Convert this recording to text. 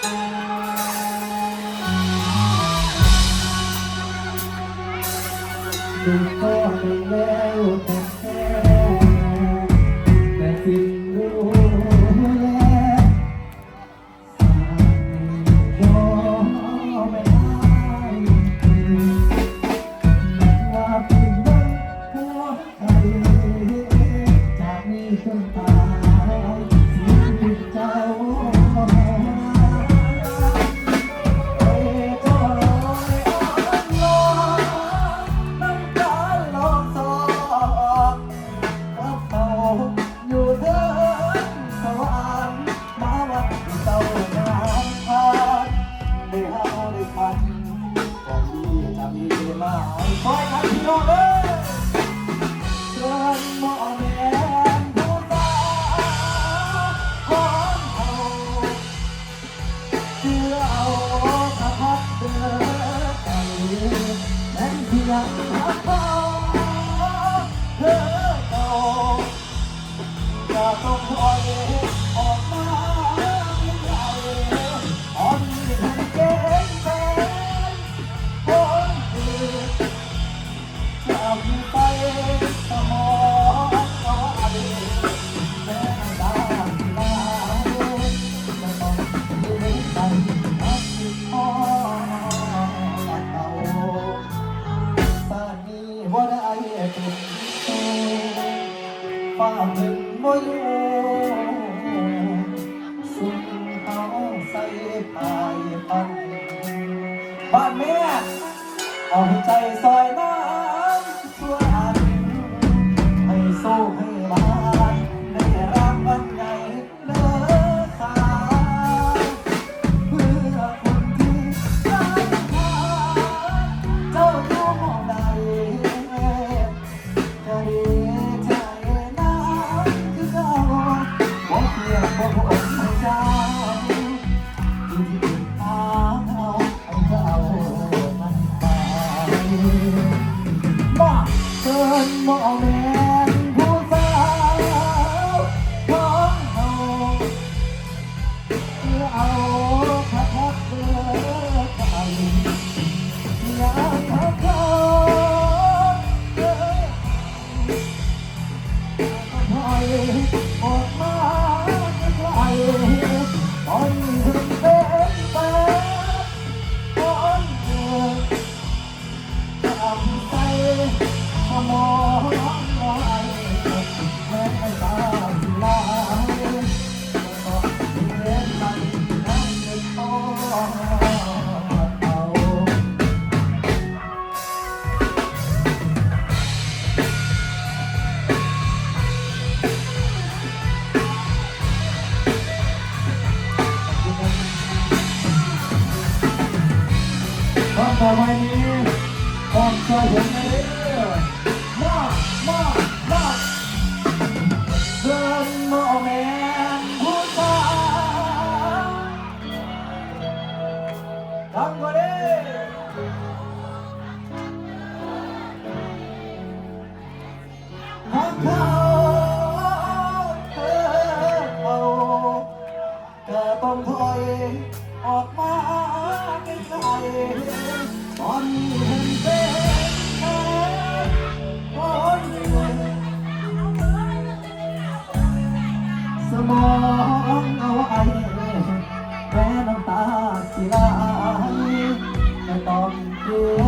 ดูก็ดูแล้วแต่ คอยทักพี่น้องเอ้ยเชิญหมอแม่นผู้สาวของเขาเอเอาถ้าพัดเดินไปแม้นเพียงพักเขาเธอเก่าจะต้องคอย ได้เป็นตัวฟ้าเป็นบ่อยู่สุนเขาใส่พายพันบ้านแม่เอาใจซอยน้ มให้เจ้ ต่อไปนี้ออกช่วยผมหน่อยเด้อมามามาเดินมาแม่นผู้สาวดังกว่านี้หากเขาเธอเขาก็ต้องถอยออกมาไกลๆ สมองเอาไอ้แม่น้ำตาสิไหลไม่ต้องกลียด